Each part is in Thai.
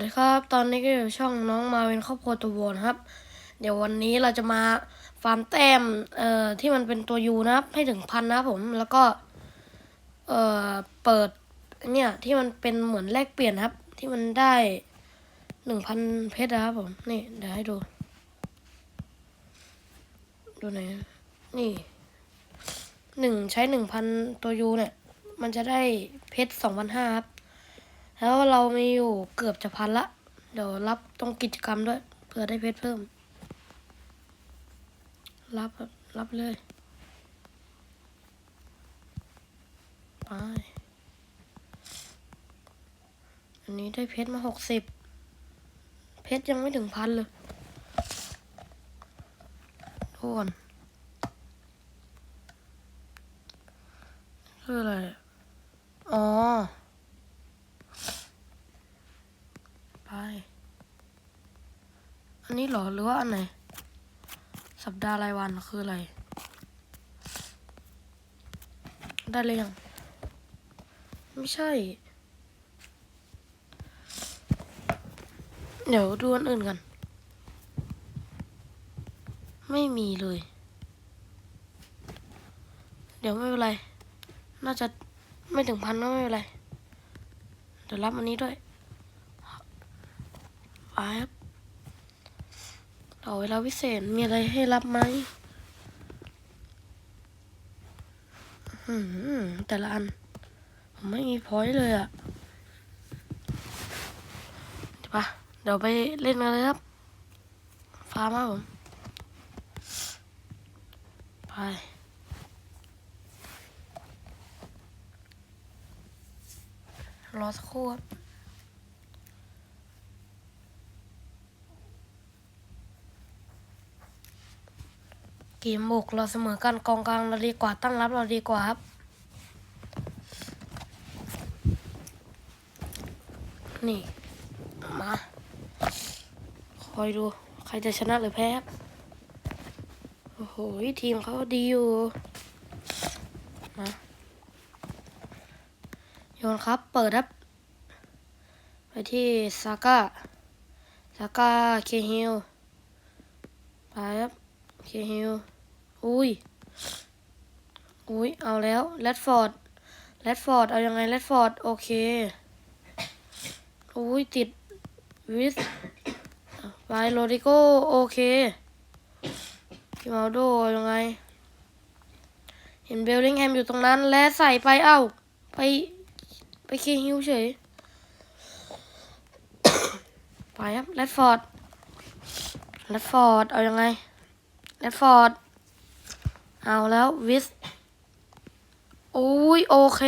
วัสดีครับ ตอนนี้ก็อยู่ช่องน้องมาเป็นครอบครัวตัวโวนครับ เดี๋ยววันนี้เราจะมาฟาร์มแต้มเอ่อที่มันเป็นตัวยูนะครับ ให้ถึงพันนะผมแล้วก็เอ่อเปิดเนี่ยที่มันเป็นเหมือนแลกเปลี่ยนครับ ที่มันได้หนึ่งพันเพชรนะครับผมนี่เดี๋ยวให้ดู ดูไหนนี่หนึ่งใช้หนึ่งพันตัวยูเนี่ย มันจะได้เพชรสองพันห้าครับ แล้วเรามีอยู่เกือบจะพันละ เดี๋ยวรับตรงกิจกรรมด้วยเพื่อได้เพชรเพิ่มรับรับรับเลยไปอันนี้ได้เพชรมาหกสิบเพชรยังไม่ถึงพันเลยโทษคืออะไรอะอ๋อ ไป อันนี้เหรอหรือว่าอันไหน สัปดาห์รายวันคืออะไร ได้เลยยัง ไม่ใช่ เดี๋ยวดูอันอื่นกัน ไม่มีเลย เดี๋ยวไม่เป็นไร น่าจะไม่ถึงพันก็ไม่เป็นไร เดี๋ยวรับอันนี้ด้วยไปครับ ต่อเวลาพิเศษมีอะไรให้รับไหมอื้อหือแต่ละอัน ผมไม่มีพอยต์เลยอะเดี๋ยวปะเดี๋ยวไปเล่นกันเลยครับฟาร์มครับผม ไป รอสักครู่ครับ เกมบุกเราเสมอกันกองกลางเราดีกว่าตั้งรับเราดีกว่าครับ นี่มาคอยดูใครจะชนะหรือแพ้ครับโอ้โหทีมเขาดีอยู่มาโยนครับ เปิดครับ ไปที่ซาก้าซาก้าเคฮิลไปครับ เคฮิลอุ้ย อุ้ย เอาแล้วแรดฟอร์ดแรดฟอร์ด เอายังไงแรดฟอร์ด โอเค อุ้ย ติด วิสไปโรดิโกโอเคกิมาโดเอายังไง เห็นเบลลิงแฮมอยู่ตรงนั้น และใส่ไป เอ้า ไป ไปเคฮิลเฉย ไปครับแรดฟอร์ดแรดฟอร์ด เอายังไง แรดฟอร์ด เอาแล้ววิสอุ้ยโอเค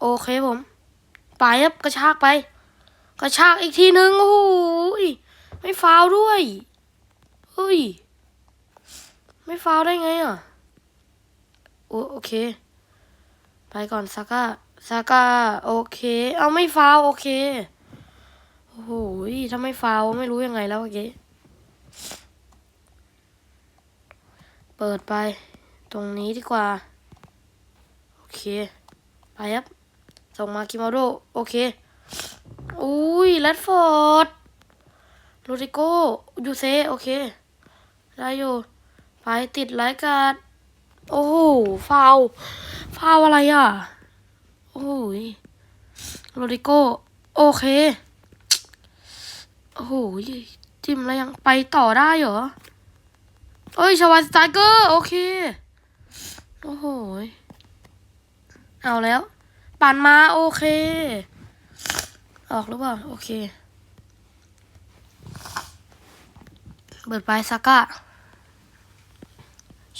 โอเคผม ไปครับกระชากไป กระชากอีกทีนึง โอ้โหยไม่ฟาวล์ด้วยเฮ้ย ไม่ฟาวได้ไงอะ โอโอเค ไปก่อนซาก้าซาก้าโอเค เอาไม่ฟาวโอเค โอ้โหยถ้าไม่ฟาวไม่รู้ยังไงแล้วเมื่อกี้ เปิดไป ตรงนี้ดีกว่า โอเค ไปครับ ส่งมาคิมาโด โอเค อุ้ยแรดฟอร์ดโรดิโกยูเซ โอเค ได้อยู่ ไปติดไลายการดโอ้โห ฟาวฟาวอะไรอะ โอ้ยโรดิโกโอเค โอ้โหยจิ้มแล้วยังไปต่อได้เหรอเอ้ยชาวาสไตเกอร์โอเค โอ้โหเอาแล้ว ปั่นมาโอเค ออกหรือเปล่า โอเคเบิดไปซาก้า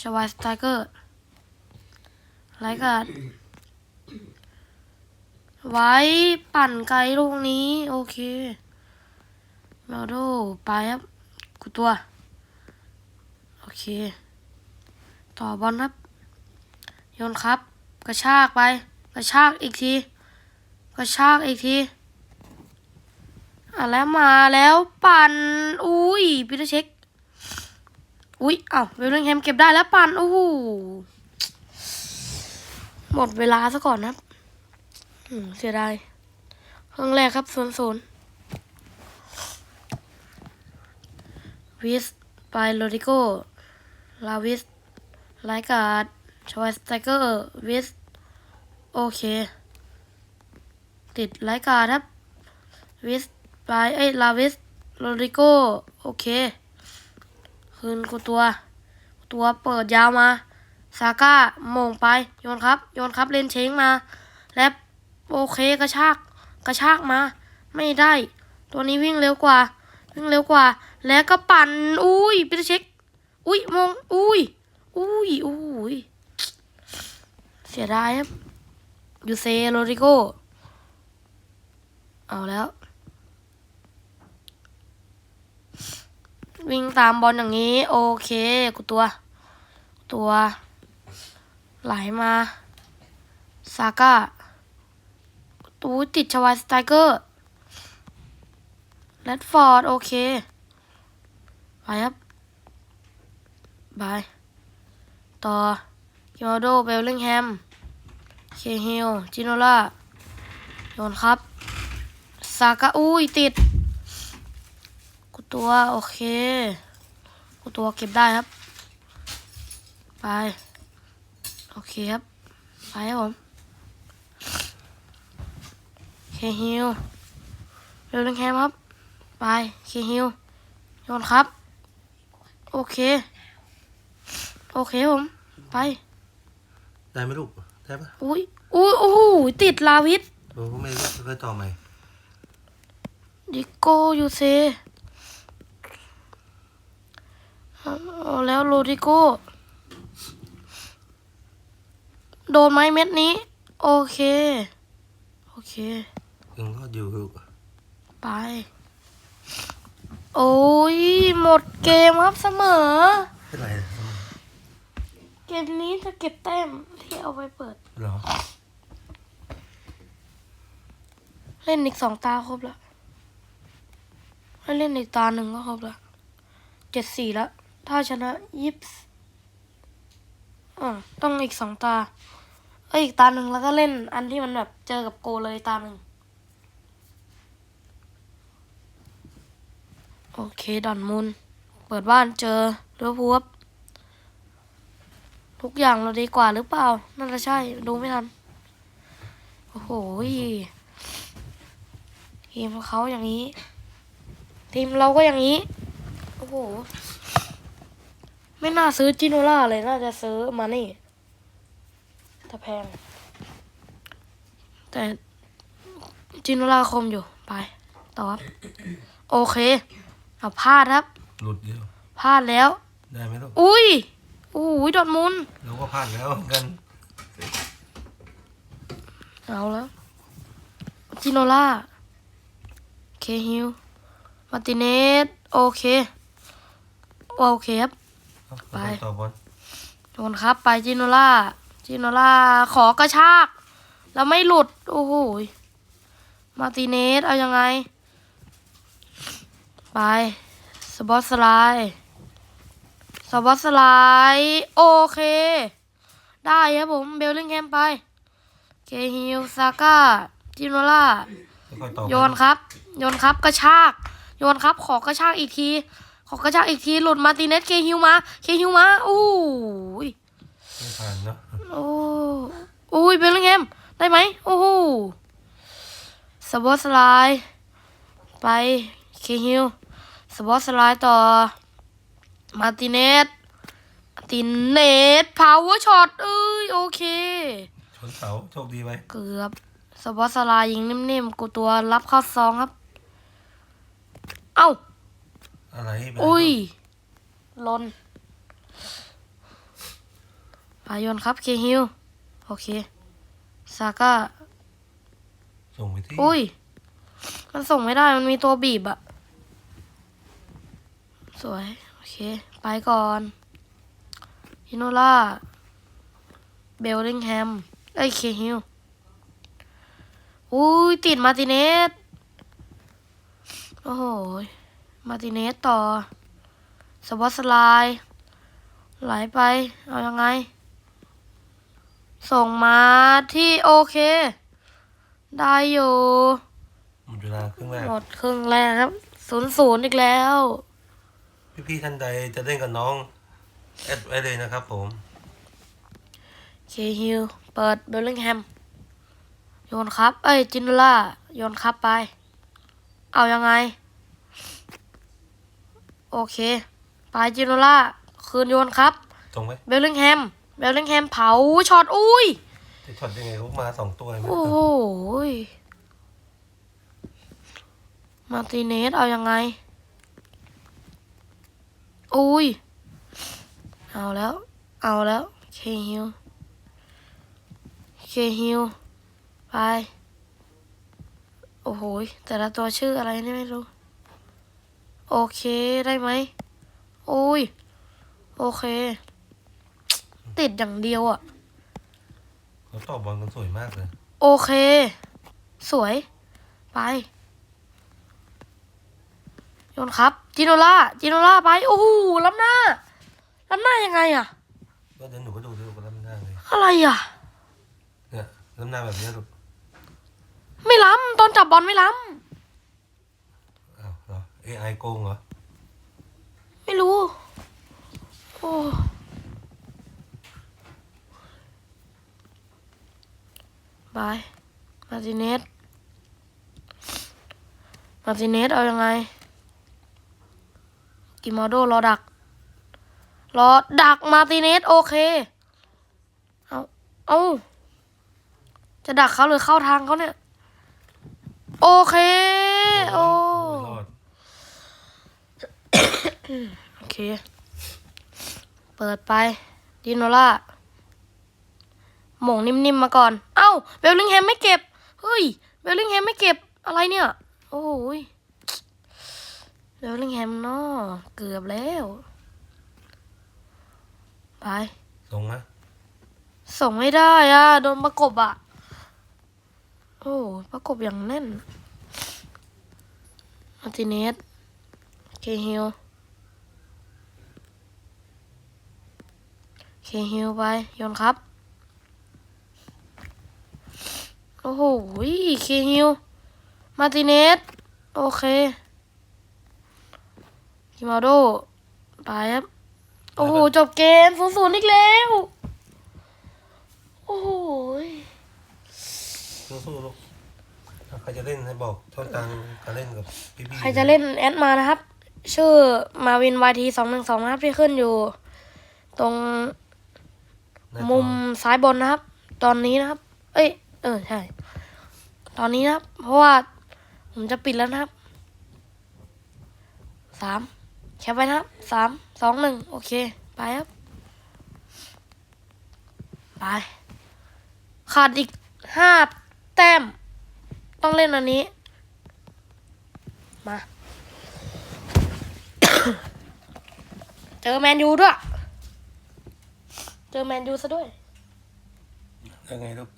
ชาวาสไตเกอร์ไรกันไว้ปั่นไกลลูกนี้ โอเค มาโดไปครับกูตัว โอเค ต่อบอลครับ โยนครับ กระชากไป กระชากอีกที กระชากอีกทีอะแล้วมาแล้วปั่น อุ้ยพีเตอร์เช็ค อุ้ยเอ้าเวลลิงแฮมเก็บได้แล้วปั่น โอ้โห หมดเวลาซะก่อนนะครับเสียดายครึ่งแรกครับศูนย์ศูนย์ วิสไปโรดิโกลาวิสไลกาดชวายสไตเกอร์วิสโอเค ติดไลกาดครับวิสไปเอ้ยลาวิสโรดิโกโอเค คืนกูตัว ตัวเปิดยาวมา ซาก้าโมงไป โยนครับ โยนครับเลนเชงมา แล้วโอเคกระชาก กระชากมา ไม่ได้ ตัวนี้วิ่งเร็วกว่า วิ่งเร็วกว่า แล้วก็ปั่นอุ้ยปิเตอร์เช็ค อุ้ยมงอุ้ยอุ้ยอุ้ยเสียดายครับยูเซโรดิโกเอาแล้ว วิ่งตามบอลอย่างนี้ โอเค กูตัว ตัว ไหลมา ซาก้าตูติดชวายสไตเกอร์แรดฟอร์ด โอเค ไปครับ บาย ต่อกิมโดเบลลิงแฮม เคฮิลจิโนล่า โยนครับ ซากาอุ้ยติด กูตัวโอเค กูตัวเก็บได้ครับ ไป โอเคครับ ไปครับผม เคฮิลเร็วนังแคมครับ ไป เคฮิลโยนครับ โอเค โอเคผม ไป ได้ไหมลูก ได้ปะอุ้ยอุ้ยโอ้โหติดลาวิสโอ้ก็ไม่ได้ค่อยต่อใหม่ดิโกยูเซเอาแล้วโรดิโกโดนไหมเม็ดนี้ โอเค โอเคยังรอดอยู่ลูกไป โอ้ยหมด เกมครับเสมอไม่เป็นไรนะเกมนี้จะเก็บแต้มที่เอาไปเปิด เหรอ เล่นอีกสองตาครบแล้วให้เล่นอีกตาหนึ่งก็ครบแล้วเจ็ดสี่แล้ว ถ้าชนะยิบอ่าต้องอีกสองตาเอ้ยอีกตาหนึ่งแล้วก็เล่นอันที่มันแบบเจอกับโกเลยตาหนึ่งโอเคดอนมุน เปิดบ้านเจอเรือพูบทุกอย่างเราดีกว่าหรือเปล่า น่าจะใช่ ดูไม่ทัน โอ้โหทีมเขาอย่างนี้ ทีมเราก็อย่างนี้ โอ้โห ไม่น่าซื้อจิโนล่าเลย น่าจะซื้อมานี่แต่แพง แต่จิโนล่าคมอยู่ ไป ต่อครับ โอเค เอาพลาดครับ หลุดเดียวพลาดแล้ว ได้ไหมลูกอุ้ยโอ้ยดอดมุนเราก็พลาดแล้วเหมือนกันเอาแล้วจิโนล่าเคฮิลมาร์ติเนสโอเคโอเคครับเอาไป ต่อบอลโดนครับ ไปจิโนล่าจิโนล่าขอกระชาก แล้วไม่หลุด โอ้โหยมาร์ติเนสเอายังไง ไป สปอตสไลด์สปอตสไลด์โอเค ได้ครับผมเบลลิงแฮมไป เคฮิลซาก้าจิโนล่าค่อยๆต่อโยนครับ โยนครับกระชาก โยนครับขอกระชากอีกที ขอกระชากอีกทีหลุดมาร์ติเนสเคฮิลมา เคฮิลมาอู้ยไม่ผ่านเนาะโอ้อุ้ยเบลลิงแฮมได้ไหมโอ้โหสปอตสไลด์ไปเคฮิล สปอตสไลด์ต่อ มาร์ติเนสมาร์ติเนสพาวเวอร์ช็อตเอ้ยโอเค ชนเสาโชคดีไหมเกือบสปอตสไลด์ยิงนิ่มๆ กูตัวรับเข้าซองครับ เอ้า อะไรเป็นไรอุ้ยลนพายนครับเคฮิลโอเค ซาก้า ส่งไปที่ อุ้ย มันส่งไม่ได้มันมีตัวบีบอะ สวย โอเค ไปก่อนฮิโนล่า เบลลิงแฮมไอ้ยเคฮิลอุ้ยติดมาร์ติเนส โอ้โห มาร์ติเนสต่อสปอตสไลด์ไหลไป เอายังไง ส่งมาที่โอเค ได้อยู่ หมดเวลาครึ่งแรก หมดครึ่งแรกครับ ศูนย์ศูนย์อีกแล้ว พี่ๆท่านใดจะเล่นกับน้องแอดไว้เลยนะครับผมเคฮิลเปิดเบลลิงแฮมโยนครับ เอ้ยจินโนล่าโยนครับไป เอายังไง โอเค ไปจินโนล่าคืนโยนครับ ตรงไหมเบลลิงแฮมเบลลิงแฮมเผาช็อตอุ้ยจะช็อตยังไงเขามาสองตัวไหมโอ้โหยมาร์ติเนสเอายังไง อุ้ย เอาแล้ว เอาแล้ว เคฮิลเคฮิลไป โอ้โหยแต่ละตัวชื่ออะไรนี่ไม่รู้ โอเค ได้ไหมอุ้ย โอเค ติดอย่างเดียวอะเขาตอบบอลกันสวยมากเลย โอเค สวย ไป โยนครับ จิโนล่าจิโนล่าไป โอ้โหล้ำหน้าล้ำหน้ายังไงอะก็เดินหนูก็ดูดูกันล้ำหน้าเลยอะไรอะเนี่ยล้ำหน้าแบบนี้ลูกไม่ล้ำตอนจับบอลไม่ล้อ้าวเหรอ AI โกงเหรอำไม่รู้โอ้บายมาร์ติเนสมาร์ติเนสเอายังไง กิมาโดรอดัก รอดักมาติเนสโอเค เอาเอาจะดักเขาหรือเข้าทางเขาเนี่ย โอเค โอ้โอเค เปิดไป ดิโนล่าหม่งนิ่มๆมาก่อน เอ้า เบลลิงแฮมไม่เก็บ เฮ้ย เบลลิงแฮมไม่เก็บ อะไรเนี่ย โอ้ย เบลลิงแฮมเนาะเกือบแล้ว ไป ส่งนะส่งไม่ได้อะ โดนประกบอะ โอ้ประกบอย่างแน่นมาร์ติเนสเคฮิลเคฮิลไปโยนครับ โอ้โหเคฮิลมาร์ติเนสโอเค กิมาโดไปครับ โอ้โห จบเกมศูนย์ศูนย์อีกแล้ว โอ้โหยสู้ๆลูกถ้าใครจะเล่นให้บอกช่องทางการเล่นกับพี่ๆใครจะเล่นแอดมานะครับ ชื่อมาวินวทีสองหนึ่งสองนะครับที่ขึ้นอยู่ ตรงหน้าจอมุมซ้ายบนนะครับ ตอนนี้นะครับ เอ้ย เออ ใช่ ตอนนี้นะครับ เพราะว่าผมจะปิดแล้วนะครับ สาม แคปไว้นะครับสามสองหนึ่งโอเค ไปครับ ไป ขาดอีกห้าแต้ม ต้องเล่นอันนี้ มา เจอแมนยูด้วย เจอแมนยูซะด้วย ยังไงลูก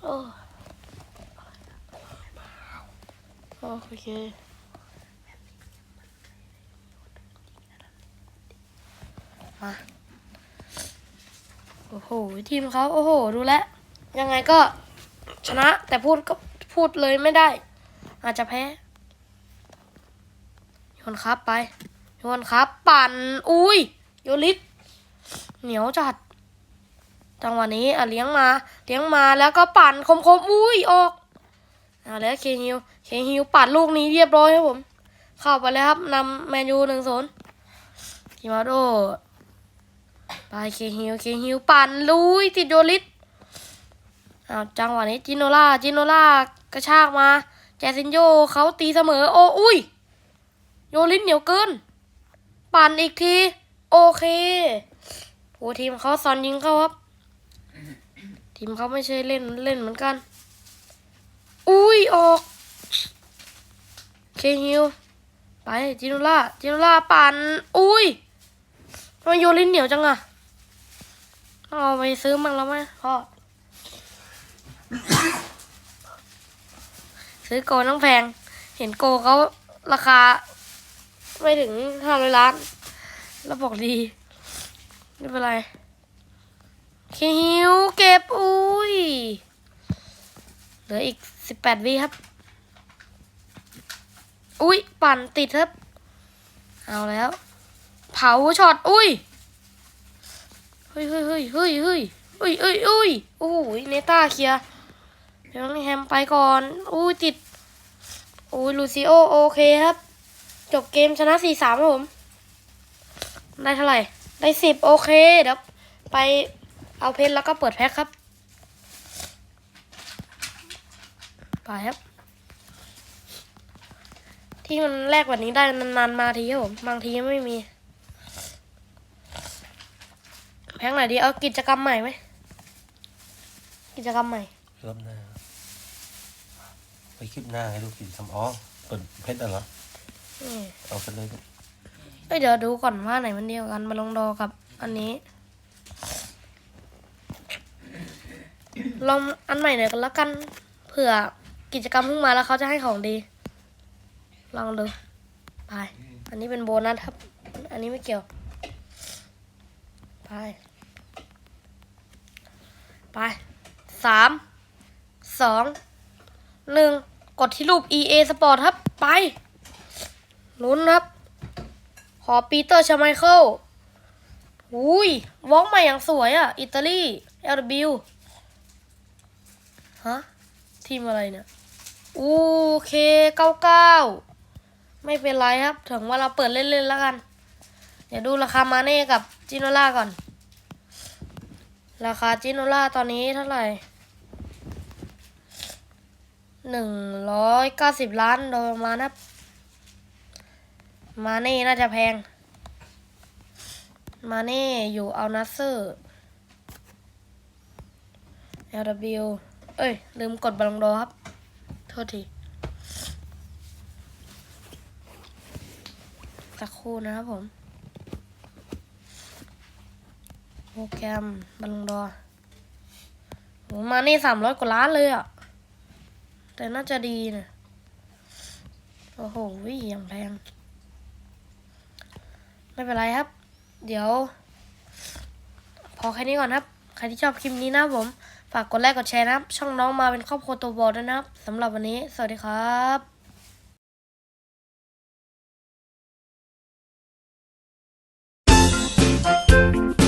โอ้โอเค มา โอ้โห ทีมเขาโอ้โห ดูแลยังไงก็ชนะ แต่พูดก็พูดเลยไม่ได้ อาจจะแพ้โยนครับไปโยนครับ ปั่น อุ้ยโยลิสเหนียวจัดจังหวะนี้อะเลี้ยงมา เลี้ยงมาแล้วก็ปั่นคมคมๆอุ้ยออกเอาแล้วเคฮิวเคฮิวปั่นลูกนี้เรียบร้อยครับผม เข้าไปแล้วครับนำแมนยูหนึ่งศูนย์กิมาโด ไปเคฮิวเคฮิวปั่นลุยติดโยลิสอ้าวจังหวะนี้จิโนล่าจิโนล่ากระชากมาแจซินโยเขาตีเสมอ โอ้อุ้ยโยลิสเหนียวเกิน ปั่นอีกที โอเคโอ้ทีมเขาซอนยิงเขาครับ ทีมเขาไม่ใช่เล่นเล่นเหมือนกัน อุ้ยออก เคฮิวไปจิโนล่าจิโนล่าปั่นอุ้ย ทำไมโยลินเหนียวจังอะเอาไปซื้อมั่งแล้วไหมพ่อ ซื้อโกน้องแพง เห็นโกเขาราคา ไม่ถึงห้าร้อยล้าน แล้วบอกดี ไม่เป็นไรเคฮิวเก็บ อุ้ย เหลืออีกสิบแปดวิครับ อุ้ยปั่นติดครับ เอาแล้วาช็อตอุ้ยเฮ้ยเฮ้ยเฮ้ยเฮ้ยเฮ้ยเฮ้ยเฮ้ยเฮ้ยโอ้โหเนต้าเคลียร์เดี๋ยวแฮมไปก่อนอุ้ยติดอุ้ยลูซิโอโอเคครับ จบเกมชนะสี่สามครับผม ได้เท่าไหร่ ได้สิบโอเคเดี๋ยวไปเอาเพชรแล้วก็เปิดแพ็คครับ ไปครับ ที่มันแรกว่านี้ได้นานๆมาทีครับผม บางทีไม่มี แพ็คไหนดี เอากิจกรรมใหม่ไหม กิจกรรมใหม่รอบหน้าไปคลิปหน้าให้ดูกินทำอ๋อเปิดเพชรเหรอ นี่เอาไปเลยลูกเอ้ยเดี๋ยวดูก่อนว่าไหนมันเดียวกันมาลองดอกับ อันนี้ ลองอันใหม่หน่อยกันแล้วกัน เผื่อกิจกรรมเพิ่งมาแล้วเขาจะให้ของดี ลองดูไป อันนี้เป็นโบนัสครับ อันนี้ไม่เกี่ยว ไป ไปสามสองหนึ่งกดที่รูป EA Sport ครับ ไปลุ้นครับ ขอปีเตอร์ชาไมเคิลอุ้ยวอล์กใหม่อย่างสวยอะ อิตาลี LW ฮะ ทีมอะไรเนี่ยโอเคเก้าเก้าไม่เป็นไรครับ ถึงว่าเราเปิดเล่นๆแล้วกัน เดี๋ยวดูราคามาเน่กับจิโนล่าก่อน ราคาจิโนล่าตอนนี้เท่าไหร่หนึ่งร้อยเก้าสิบล้านโดยประมาณนะครับมาเน่น่าจะแพง มาเน่อยู่เอานัสเซอร์ LW เอ้ย ลืมกดบอลลงโดครับ โทษทีสักครู่นะครับผม โปรแกรมบอลลงดอโหมาเน่สามร้อยกว่าล้านเลยอะ แต่น่าจะดีนะโอ้โหอย่างแพง ไม่เป็นไรครับ เดี๋ยว พอแค่นี้ก่อนครับ ใครที่ชอบคลิปนี้นะผม ฝากกดไลค์กดแชร์นะครับ ช่องน้องมาเป็นครอบครัวตัวบอลด้วยนะครับสำหรับวันนี้ สวัสดีครับ